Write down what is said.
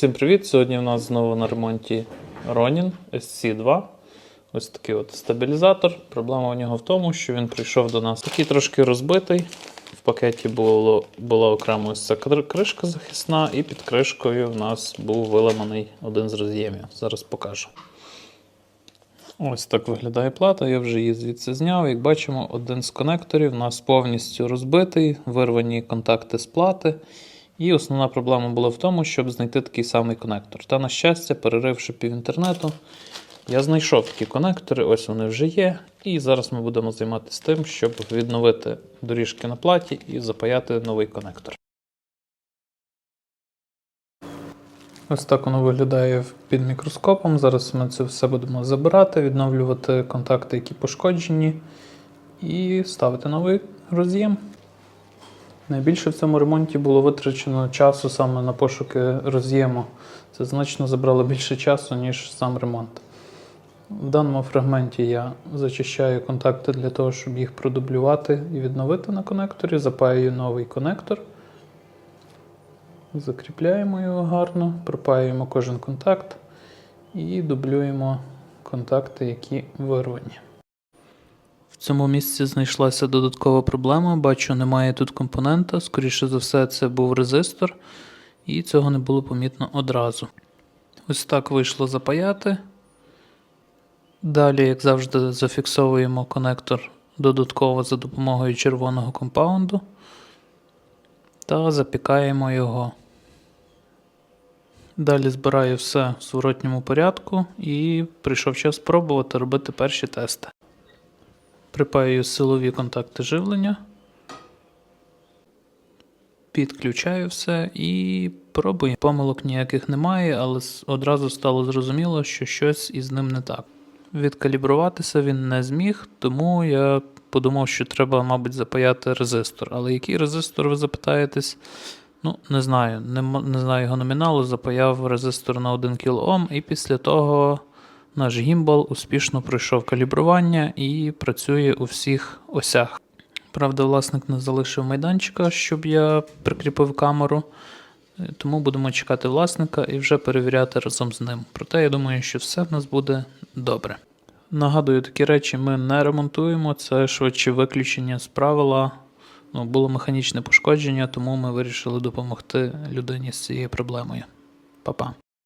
Всім привіт! Сьогодні в нас знову на ремонті Ronin SC2. Ось такий от стабілізатор. Проблема у нього в тому, що він прийшов до нас такий трошки розбитий. В пакеті було, була окремо ось ця кришка захисна, і під кришкою в нас був виламаний один з роз'ємів. Зараз покажу. Ось так виглядає плата. Я вже її звідси зняв. Як бачимо, один з конекторів у нас повністю розбитий, вирвані контакти з плати. І основна проблема була в тому, щоб знайти такий самий конектор. Та, на щастя, переривши пів інтернету, я знайшов такі конектори, ось вони вже є. І зараз ми будемо займатися тим, щоб відновити доріжки на платі і запаяти новий конектор. Ось так воно виглядає під мікроскопом. Зараз ми це все будемо забирати, відновлювати контакти, які пошкоджені, і ставити новий роз'єм. Найбільше в цьому ремонті було витрачено часу саме на пошуки роз'єму. Це значно забрало більше часу, ніж сам ремонт. В даному фрагменті я зачищаю контакти для того, щоб їх продублювати і відновити на конекторі. Запаюю новий конектор. Закріпляємо його гарно, пропаюємо кожен контакт і дублюємо контакти, які вирвані. В цьому місці знайшлася додаткова проблема. Бачу, немає тут компонента. Скоріше за все, це був резистор, і цього не було помітно одразу. Ось так вийшло запаяти. Далі, як завжди, зафіксовуємо конектор додатково за допомогою червоного компаунду та запікаємо його. Далі збираю все в зворотньому порядку і прийшов час спробувати робити перші тести. Припаюю силові контакти живлення. Підключаю все і пробую. Помилок ніяких немає, але одразу стало зрозуміло, що щось із ним не так. Відкалібруватися він не зміг, тому я подумав, що треба, мабуть, запаяти резистор. Але який резистор, ви запитаєтесь? Ну, не знаю, не, не знаю його номіналу, запаяв резистор на 1 кОм, і після того наш гімбал успішно пройшов калібрування і працює у всіх осях. Правда, власник не залишив майданчика, щоб я прикріпив камеру, е, тому будемо чекати власника і вже перевіряти разом з ним. Проте я думаю, що все в нас буде добре. Нагадую, такі речі ми не ремонтуємо, це швидше виключення з правила. Ну, було механічне пошкодження, тому ми вирішили допомогти людині з цією проблемою. Па-па.